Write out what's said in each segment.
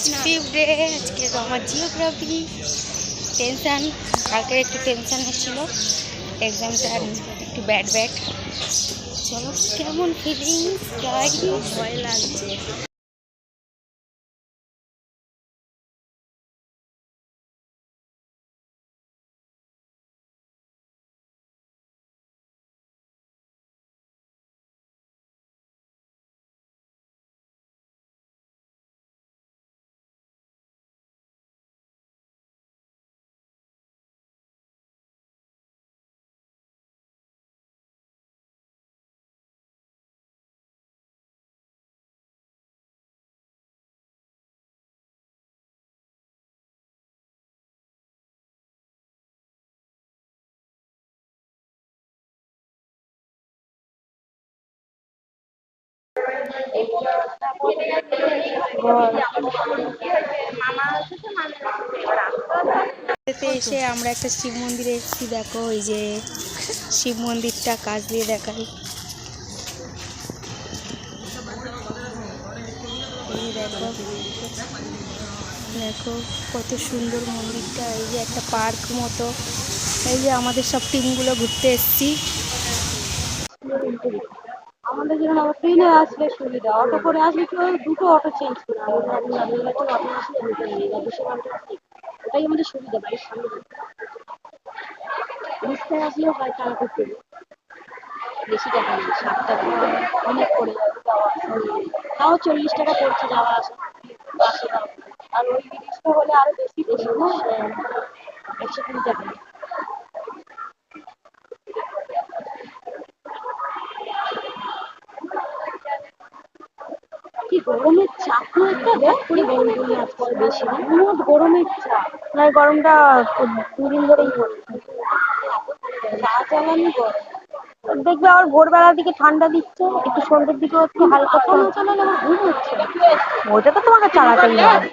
আজ ফিফডে আজকে তো আমার জিওগ্রাফি টেনশান কালকে একটু টেনশান হচ্ছিল। এক্সামটা একটু ব্যাড ব্যাড চলো, কেমন ফিলিংস ভয় লাগছে। এসে আমরা একটা শিব মন্দিরে এসেছি, দেখো ওই যে শিব মন্দিরটা কাজ দিয়ে দেখাই। দেখো দেখো কত সুন্দর মন্দিরটা, এই যে একটা পার্ক মতো। এই যে আমাদের সব টিমগুলো ঘুরতে এসেছি। আমাদের যেমন আবার ট্রেনে আসলে সুবিধা। অটো করে আসলে কি হয়, দুটো অটো চেঞ্জ করে আমাদের এখন দাঁড়িয়ে অটো আসলে নিয়ে যায় দুশো পঞ্চাশ ওটাই আমাদের সুবিধা, বাড়ির সামনে রিক্সায় আসলেও হয় টাকা করতে। বেশি টাকা নেই ষাট টাকা অনেক করে তাও চল্লিশ টাকা পড়ছে যাওয়া আসা। আর ওই রিক্সা হলে আরও বেশি বেশি। না একশো কুড়ি টাকা। কি গরমের চাপ একটা দেখ পুরো গরম পড়ে আজকাল বেশি না মোট গরমের চাপ। না গরমটা দুদিন ধরেই পড়ছে চা চালানি গরম দেখবে আবার ভোরবেলার দিকে ঠান্ডা দিচ্ছে একটু সন্ধ্যের দিকে হচ্ছে হালকা ঘুম হচ্ছে। ওইটা তো তোমাকে চালাতেই হবে।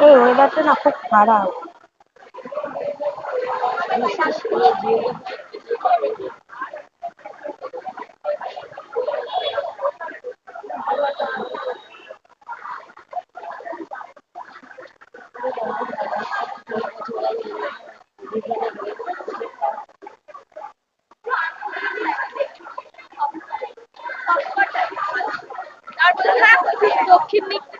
এই ওয়েদারটা না খুব খারাপ। দক্ষিণ দিক